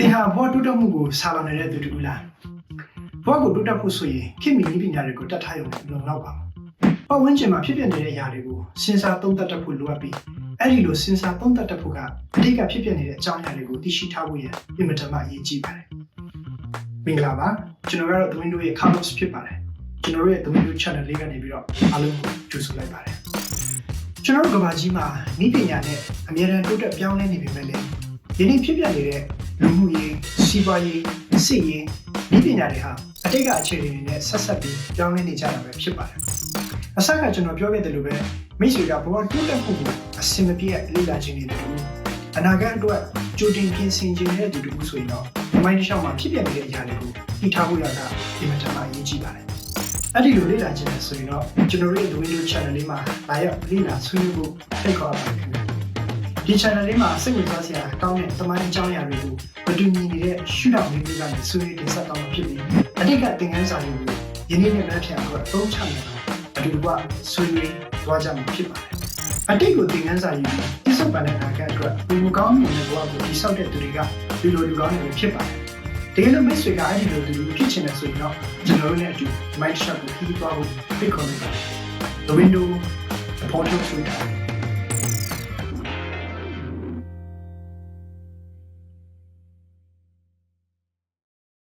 သင်ဟာဘဝတိုးတက်မှုကိုစာလောင်နေတဲ့သူတူလားဘဝကိုတိုးတက်ဖို့ဆိုရင်ခင်မီနည်းပညာတွေကိုတတ်ထားရုံနဲ့လုံလောက်ပါဘူးပတ်ဝန်းကျင်မှာဖြစ်ပျက်နေတဲ့အရာတွေကိုစဉ်းစားသုံးသပ်တတ်ဖို့လိုအပ်ပြီးအဲ့ဒီလိုစဉ်းစားသုံးသပ်တတ်ဖို့ကအဓိကဖြစ်ပျက်နေတဲ့အကြောင်းအရာတွေကိုသိရှိထားဖို့ရန်အင်မတန်မှအရေးကြီးပါတယ်မင်္ဂလာပါကျွန်တော်ကတော့ The Window ရဲ့ Carlos ဖြစ်ပါတယ်ကျွန်တော်ရဲ့ The Window Channel လေးကနေပြီးတော့အားလုံးကိုကြိုဆိုလိုက်ပါတယ်ကျွန်တော်တို့ကဘာကြီးမှာနည်းပညာနဲ့အများအားတိုးတက်ပြောင်းလဲနေပြီမဲ့လည်းယနေ့ဖြစ်ပျက်နေတဲ့ လူမှုရေးစီးပွားရေးစစ်ရေးနည်းပညာတွေဟာအတိတ်ကအခြေအနေတွေနဲ့ဆက်ဆက်ပြီးပြောင်းလဲနေကြတာပဲဖြစ်ပါတယ်အစကကျွန်တော်ပြောခဲ့တယ်လို့ပဲမိတ်ဆွေကဘဝတိုးတက်မှုကိုအစင်မပြေလေ့လာခြင်းတွေတူအနာဂတ်အတွက်ကြိုတင်ပြင်ဆင်ခြင်းတဲ့သူတူဆိုရင်တော့ဒီမိုင်းတစ်လျှောက်မှာဖြစ်ပျက်နေတဲ့အရာတွေကိုသိထားဖို့ရတာဒီမှာတမအရေးကြီးပါတယ်အဲ့ဒီလိုလေ့လာခြင်းနဲ့ဆိုရင်တော့ကျွန်တော်တို့ရဲ့ Windows Channel လေးမှာလာရောက်လေ့လာဆွေးနွေးဖို့ဖိတ်ခေါ်ပါတယ်ခင်ဗျာ ဒီ channel လေးမှာစိတ်ဝင်စားစရာကောင်းတဲ့သမိုင်းအကြောင်းအရာတွေကိုမတူညီနေတဲ့ရှုထောင့်လေးတွေကနေဆွေးနွေးတင်ဆက်သွားမှာဖြစ်ပြီးအတိတ်ကသင်ခန်းစာတွေကိုယနေ့နဲ့နောက်ထပ်အတွက်သုံးချနေတာအတူတူကဆွေးနွေးသွားကြမှာဖြစ်ပါတယ်အတိတ်ကိုသင်ခန်းစာယူပြီးတိစုံပန်တဲ့အနာဂတ်အတွက်ပုံမကောင်းမှုနဲ့ဘဝကိုတိဆောက်တဲ့သူတွေကဒီလိုလူကောင်းတွေဖြစ်ပါတယ်တကယ်လို့မိတ်ဆွေကအဲ့ဒီလိုသူဖြစ်ချင်တယ်ဆိုရင်တော့ကျွန်တော်တို့နဲ့အတူ mind shot ကိုပြီးသွားဖို့ဖိတ်ခေါ်နေပါတယ် The window the portal to